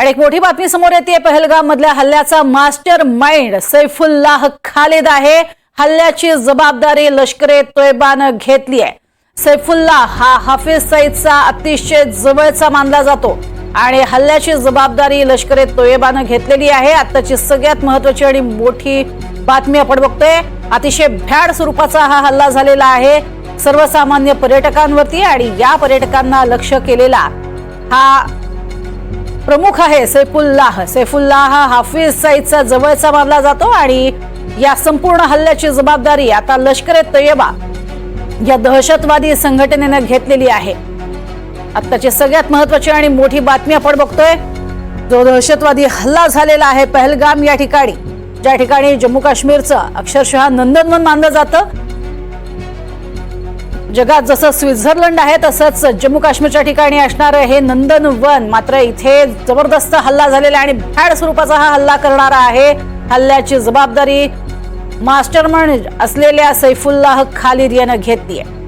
आणि एक मोठी बातमी समोर येते. पहलगाम मधल्या हल्ल्याचा मास्टर माइंड सैफुल्लाह खालिद आहे. हल्ल्याची जबाबदारी लष्करे तोयबानं घेतली आहे. सैफुल्ला हा हाफिज सईदचा अतिशय जवळचा मानला जातो आणि हल्ल्याची जबाबदारी लष्करे तोयबानं घेतलेली आहे. आत्ताची सगळ्यात महत्वाची आणि मोठी बातमी आपण बघतोय. अतिशय भ्याड स्वरूपाचा हा हल्ला झालेला आहे. सर्वसामान्य पर्यटकांवरती आणि या पर्यटकांना लक्ष केलेला हा प्रमुख आहे सैफुल्लाह. सैफुल्लाह हाफिज सईदचा जवळचा मानला जातो आणि या संपूर्ण हल्ल्याची जबाबदारी आता लष्कर ए तय्यबा या दहशतवादी संघटनेनं घेतलेली आहे. आत्ताची सगळ्यात महत्वाची आणि मोठी बातमी आपण बघतोय जो दहशतवादी हल्ला झालेला आहे पहलगाम या ठिकाणी. ज्या ठिकाणी जम्मू काश्मीरचं अक्षरशः नंदनवन मानलं जातं. जगात जसं स्वित्झर्लंड आहे तसंच जम्मू काश्मीरच्या ठिकाणी असणारं हे नंदनवन मात्र इथे जबरदस्त हल्ला झालेला आहे आणि भ्याड स्वरूपाचा हा हल्ला करणारा आहे. हल्ल्याची जबाबदारी मास्टर असलेल्या सैफुल्लाह खालिद यानं घेतलीय आहे.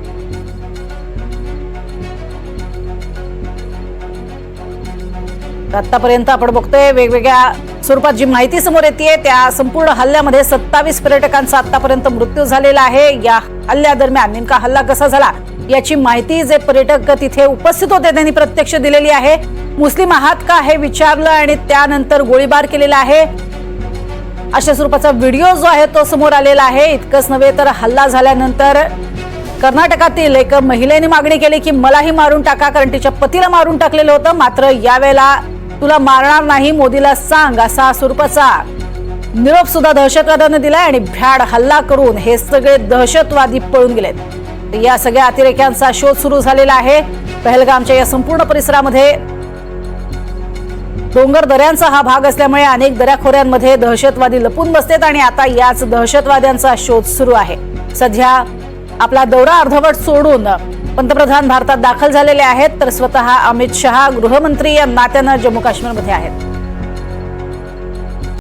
आतापर्यंत आपण बघतोय वेगवेगळ्या स्वरूपात जी माहिती समोर येते त्या संपूर्ण हल्ल्यामध्ये सत्तावीस पर्यटकांचा आतापर्यंत मृत्यू झालेला आहे. या हल्ल्यादरम्यान नेमका हल्ला कसा झाला याची माहिती जे पर्यटक तिथे उपस्थित होते त्यांनी प्रत्यक्ष दिलेली आहे. मुस्लिम आहात का हे विचारलं आणि त्यानंतर गोळीबार केलेला आहे. अशा स्वरूपाचा व्हिडिओ जो आहे तो समोर आलेला आहे. इतकंच नव्हे तर हल्ला झाल्यानंतर कर्नाटकातील एक महिलेने मागणी केली की मलाही मारून टाका कारण तिच्या पतीला मारून टाकलेलं होतं. मात्र यावेळेला तुला मारणार नाही मोदीला सांग असा स्वरूपाचा निरोप सुद्धा दहशतवाद्यांना दिलाय आणि भ्याड हल्ला करून हे सगळे दहशतवादी पळून गेलेत. या सगळ्या अतिरेक्यांचा शोध सुरू झालेला आहे. पहलगामच्या या संपूर्ण परिसरामध्ये डोंगर दऱ्यांचा हा भाग असल्यामुळे अनेक दऱ्याखोऱ्यांमध्ये दहशतवादी लपून बसतात आणि आता याच दहशतवाद्यांचा शोध सुरू आहे. सध्या आपला दौरा अर्धवट सोडून पंतप्रधान भारतात दाखल झालेले आहेत तर स्वतः अमित शहा गृहमंत्री या नात्यानं जम्मू काश्मीरमध्ये आहेत.